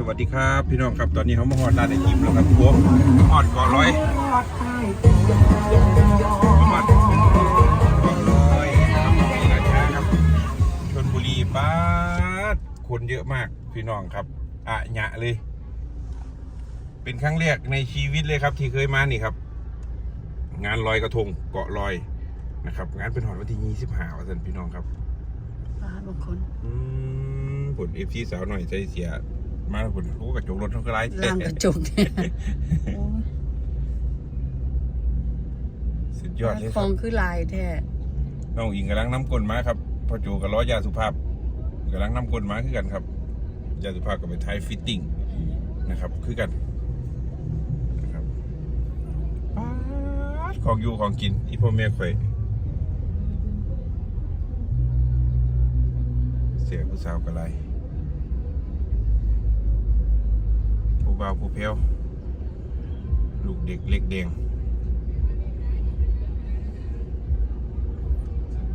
สวัสดีครับพี่น้องครับตอนนี้เขามาฮอดร้านไอติมแล้วครับพวกฮอดก่อร้อยฮอดก่อร้อยครับนี่นะจ๊ะครับชนบุรีป้าดคนเยอะมากพี่น้องครับอะหยะเลย เป็นครั้งแรกในชีวิตเลยครับ ที่เคยมานี่ครับ งานลอยกระทงเกาะลอยนะครับ งานเป็นหอดวันที่ยี่สิบห้าวันสันพี่น้องครับบ้านบางคนอืมผลเอฟซีสาวหน่อยใจเสีย มาผลโอ้กระจกรถทั้งกระไรล่างกระจกเนี่ยโอ้ยสุดยอดเลยฟครัอบ งคือลายแท้น้องอิงกำลังน้ำกลนมาครับพ่อโจกับล้อยาสุภาพกำลังน้ำกลนมาคือกันครับ ยาสุภาพกับไปไทยฟิตติ้งนะครับ คือกันนะครับป๊าดของอยู่ของกิน อีพ่อแม่ข่อยเสียผู้สาวกระไร บ่าวผู้เพลวลูกเด็กเล็กแดง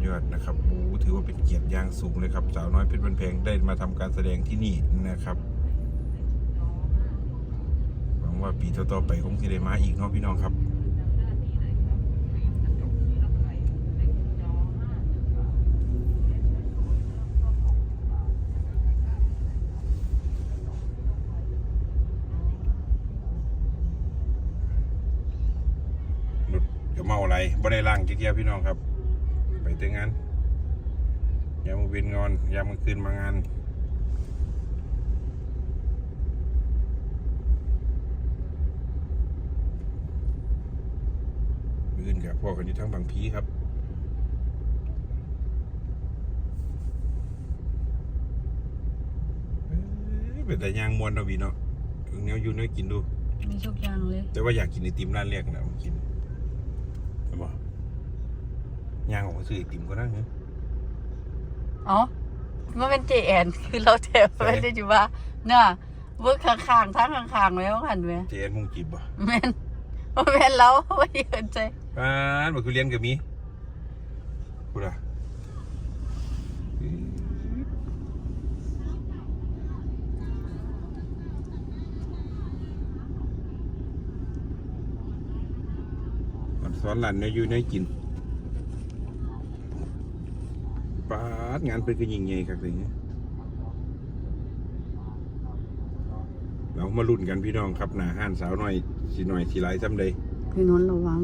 ยอดนะครับบูถือว่าเป็นเกียรติอย่างสูงเลยครับ สาวน้อยเพชรบันเพงได้มาทำการแสดงที่นี่นะครับ หวังว่าปีต่อๆไปคงจะได้มาอีกเนาะพี่น้องครับ หลุดจะ เมาอะไรบ่ได้ล่างเกียร์พี่น้องครับ ไปแต่งานยามมาเวนงอนยามมาคืนมางานมือนกับพ่อกันอยู่ทั้งบางพีครับเอ้ยเป็นแต่ยางมวนเราะวีเนาะเนี้ยอยู่เนี้ยกินดู มีทุกอย่างเลย แต่ว่าอยากกินไอติมร้านแรกนะผมกินใช่ปะย่างออกมาซื้อไอติมก็ได้เนอะอ๋อมันเป็นเจแอนคือเราแถวไม่ได้อยู่ว่าเนี่ยเวิร์กข้างๆทั้งข้างๆไว้ว่าหันไหมเจแอนมุงจีบบ่แม่นว่าแม่นเราไม่เห็นใจอ่านบอกคือเรียนกับมีกูด่ะมัน สอนหลานเนี่ยอยู่ในกินปาดงานเป็นก็ยิงใหญ่ครับอย่างเนี่ยเรามาลุ้นกันพี่น้องครับหนาห้านสาวหน่อยสีหน่อยสีไรซ้ำใดพี่นนท์ระวัง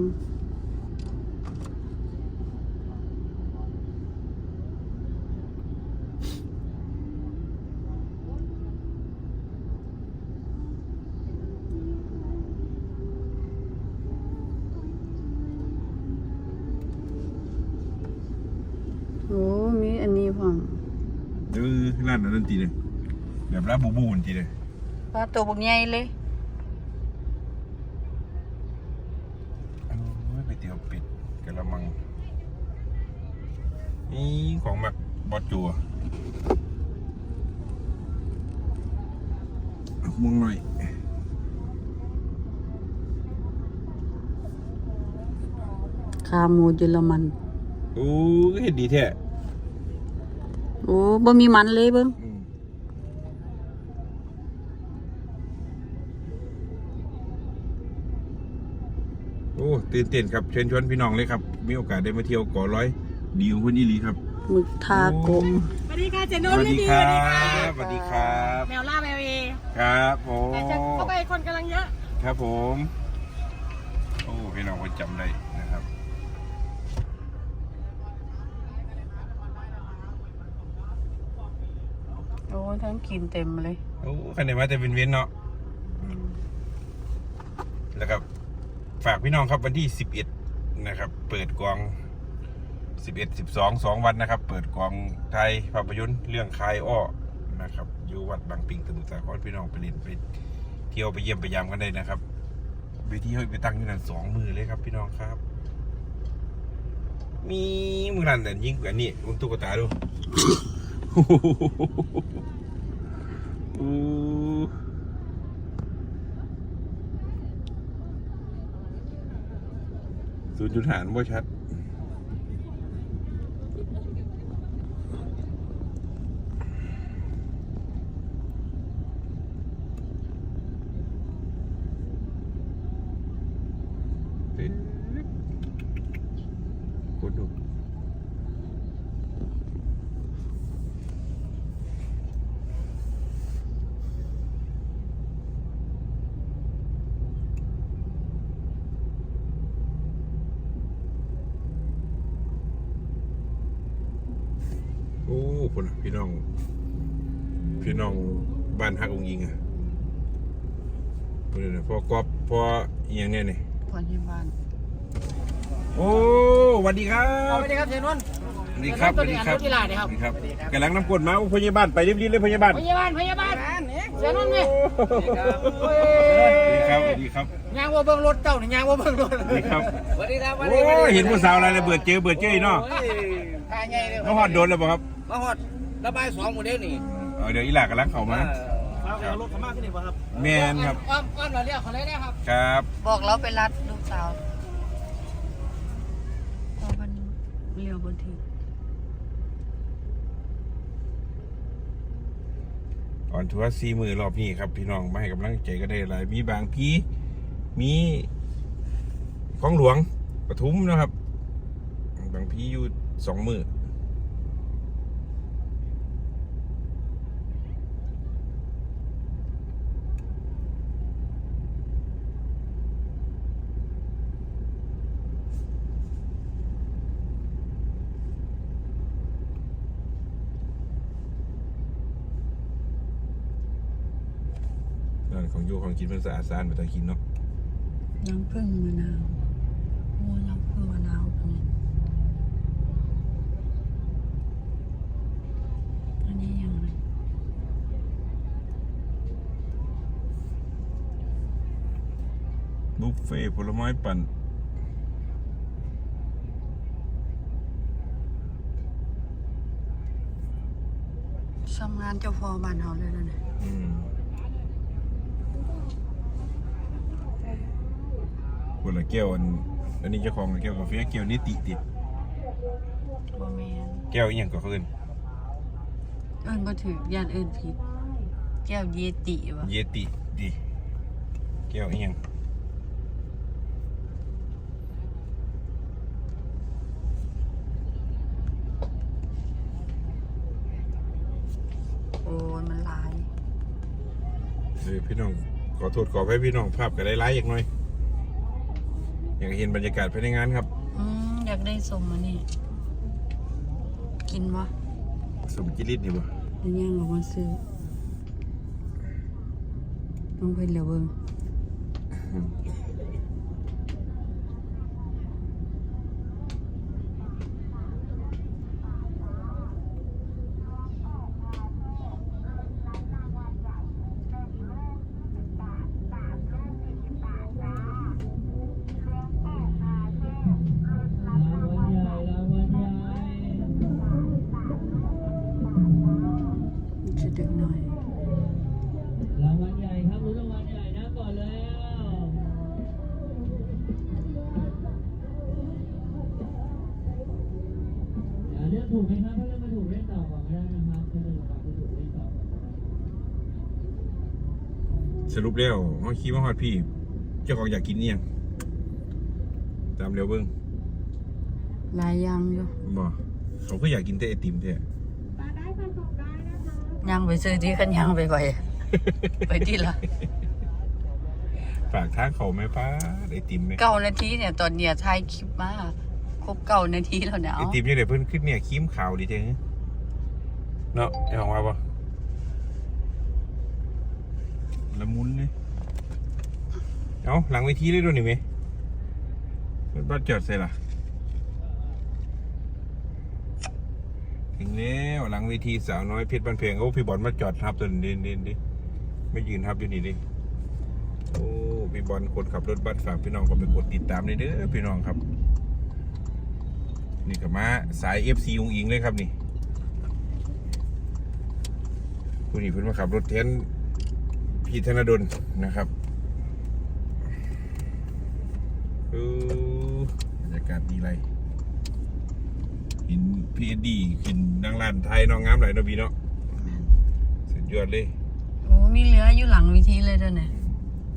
โอ้ มีอันนี้อมเออร้านนั้นตีเลยแบบร้านบูบูนตีเลยปลาตัวบกใหญ่เลยไปเตี๋ยวป็ดกละมังนี่ของหมักบอดจัวเอาม่วงหน่อยขาหมูเยอรมันโอ้เห็นดีแท้ อ้บ่มีมันเลยเบิ่งอืมโอ้ตื่นเต้นครับเชิญชวนพี่น้องเลยครับ มีโอกาสได้มาเที่ยวก่อร้อยดีของคุณอีหลีครับหมึกทาโกะสวัสดีค่ะเจสนุ่นวัสพี่ดีบีคสรัวัสดีค่ะบสวัสดีครับแมวล่าแมวเอครับโอ้แต่จะเข้าไปคนกำลังเยอะ ครับผม โอ้พี่น้องคนจำได้ ทั้งกินเต็มเลยโอ้คันไหนมาแต่เป็นเว้นเนาะแล้วก็ฝากพี่น้องครับวันที่สิบเอ็ดนะครับ เปิดกองสิบเอ็ดสิบสองสองวันนะครับ เปิดกองไทยภาพยนตร์เรื่องคายอ้อนะครับอยู่วัดบางปิงสมุทรสาครพี่น้องไปเล่นไปเที่ยวไปเยี่ยมไปยามกันได้นะครับเวทีเขาไปตั้งอยู่นั่นสองมือเลยครับพี่น้องครับ มีมือนั่นแต่ยิ่งกว่านี่มึงตุ๊กตาดู อู้ศูนย์จุดหารว่าชัด คุณน่ะพี่น้อง พี่น้องบ้านฮักองยิงอะเพื่อนน่ะพอกอบพออหย่างเนี้ยนี่พอที่บ้าน โอ้สวัสดีครับ สวัสดีครับเชนนท์สวัสดีครับตัวนี้อันรถกีฬาเนี่ยครับสวัสดีครับกำลังน้ำกดมาโอ้พยาบาลไปรีบๆเลยพยาบาลพยาบาลพยาบาลเชนนท์ไหมสวัสดีครับสวัสดีครับยางว่าเบิ่งรถเจ้านี่ยางว่าเบิ่งรถสวัสดีครับสวัสดีครับโอ้ยเห็นผู้สาวอะไรเลยเบิดเจอเบิดเจออีเนาะทายใหญ่เลยมาหอดโดนแล้วบ่ครับ มาฮอดระบายสองโมเดลนี่เออเดี๋ยวอีหลากกำลังเข้ามา เอารถขม่าขึ้นนี่ป่ะครับแมนครับ อ้อมอ้อมเราเรียกเขาเลยนะครับ ครับบอกเราไปรัดลูกสาวพอมันเลี้ยวบนทีอ่อนทัวร์ซีมือรอบนี้ครับ พี่น้องมาให้กำลังใจก็ได้หลายมีบางพีมีของหลวงปทุมนะครับ บางพีอยู่สองมือนั่นข องโยของกินมันสะอาดสะอาดไปตากินเนาะน้ำผึ้งมะนาวโอ้น้ำผึ้งมะนาวตรงนี้อันนี้ยังไงบุฟเฟ่ต์ผลไม้ปั่นทำงานเจ้าพ่อบ้านเฮาเลยนะเนี่ย อืม คนละแก้วอันอันนี้เจ้าของแก้วกาแฟแก้วนิติติบ่แม่นแก้วอีหยังก็คืนเอิ้นบ่ถือย่านเอิ้นผิด แก้วเยติวะเยติดีแก้วอีหยังโอ้ยมันหลาย เออพี่น้องขอโทษขอให้พี่น้องภาพก็ได้ไลฟ์อย่างน้อย อยากเห็นบรรยากาศภายในงานครับ อืมอยากได้สมอันนี้กินวะสมจิริตนี่บ่เดี๋ยวย่างออกมาซื้อต้องไปเหลือเบิ่ง สรุปแล้วเฮาขี่มาฮอดพี่ เจ้าของอยากกินอีหยังตามเร็วเบิ่งหลายอย่างอยู่บ่เขาก็อยากกินแต่ไอติมแท้ปลาได้ปลาตกได้นะคะย่างไปซื้อที่กันย่างไปไปไปที่ละฝากทางเขาไหมป้าไอติมไหมเก้านาทีเนี่ยตอนเนี้ยถ่ายคลิปมาครบเก้านาทีแล้วเนี่ยไอเอาติมยังไงเพิ่นขึ้นเนี่ยครีมขาวดีจังเนาะไอของว่าปะ ละมุนเลย เอาหลังเวทีเลยด้วยนี่ไหมรถบัสจอดใส่ล่ะถึงแล้วหลังเวทีสาวน้อยเพชรบ้านเพียงโอ้พี่บอลมาจอดทับตัวนี้ดินดินดิไม่ยืนทับอยู่นี่ดิโอ้พี่บอลคนขับรถบัสฝากพี่น้องก็ไปกดติดตามเลยเด้อพี่น้องครับ นี่กับมาสาย FC อุงอิงเลยครับนี่ผู้นี้เพิ่นมาขับรถเทน พี่ธนดลนะครับเออบรรยากาศดีไรเห็นพี่เอ็ดดี้ขึ้นนางลานไทยน้องงามไหลายเนาะพี่เนาะสุดยอดเลยโอ้มีเหลืออยู่หลังวิธีเลยเด้วยเนี่ย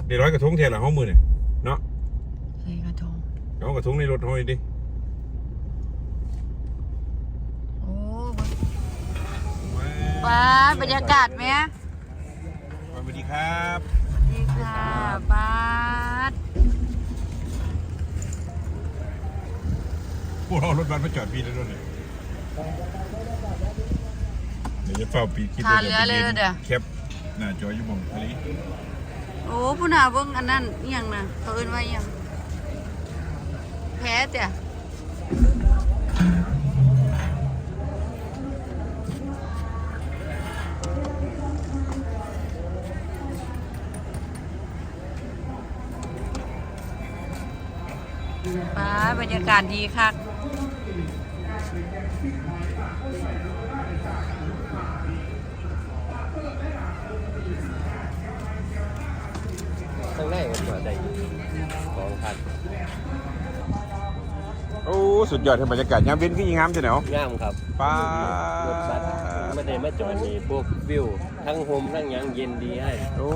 ได้ร้อยกระทงแทนหลังห้องมือเนี่ยเนาะใส่กระทงเอากระทงในรถห้อยดิโอ้ว้าบรรยากาศไหม สวัสดีครับสวัสดีค่ะบ้านพวกเรารถบัสมาจอดพี่แล้วด้วยเนี่ยเดี๋ยวจะเฝ้าปีคลิปทานเหลือเลยเด้อแคปหน้าจออยู่หมองทะเลโอ้ผู้น่าเบิ่งอันนั้นอีหยังน่ะเขาเอิ้นว่าอีหยังแพ้จ้ะ ป้าบรรยากาศดีคักข้างในก็ตัวได้สองพันโอ้สุดยอดที่บรรยากาศยามเว้นก็ยิ่งงามจังเนาะงามครับป้ารถบัสไม่ได้มาจอดนี่พวกวิว ทั้งโฮมทั้งหยังเย็นดีให้โอ้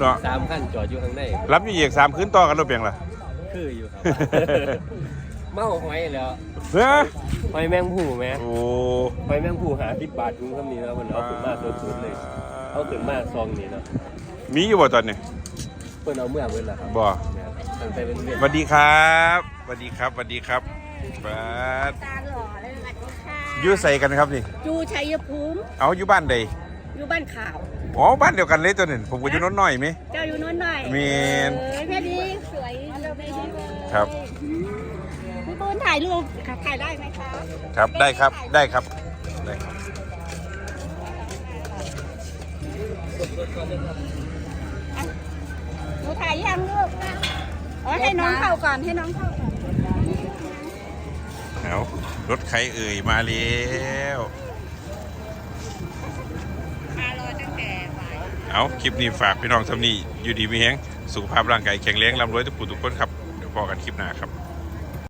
เนาะสามขั้นจอดอยู่ข้างในรับอยู่อีกสามคืนต่อกันรถเปียงล่ะ คืออยู่ครับ เมาหอยแล้วเฮ้ยหอยแมงผู้ไหมโอ้หอยแมงผู้หาที่บาทถุงคำนี้แล้วมันเอาขึ้นมาสุดๆเลย เอาขึ้นมาซองนี้เนาะมีอยู่บ่ตอนนี้เพิ่นเอาเมื่อเพิ่นละครับบ่เนี่ยตั้งแต่เป็นเรียนสวัสดีครับสวัสดีครับสวัสดีครับบัดตาหล่อเลยสวัสดีค่ะอยู่ใส่กันครับนี่จูชัยภูมิเอาอยู่บ้านใดอยู่บ้านข่าวอ๋อบ้านเดียวกันเลยตัวนึงผมก็อยู่โน้นหน่อยไหมเจ้าอยู่โนู้นหน่อยเมนเอ้ยแม่ดีสวยเลยเลย ครับพี่ปูนถ่ายรูปถ่ายได้ไหมคะครับได้ครับได้ครับได้ครับหนูถ่ายยังลูกอ๋อให้น้องเข้าก่อนให้น้องเข้าก่อนเอารถใครเอ่ยมาแล้วมารอตั้งแต่บ่ายเอาคลิปนี้ฝากพี่น้องทำนี่อยู่ดีมีแฮงสุขภาพร่างกายแข็งแรงร่ำรวยทุกผู้ทุกคนครับเดี๋ยว พอกันคลิปหน้าครับ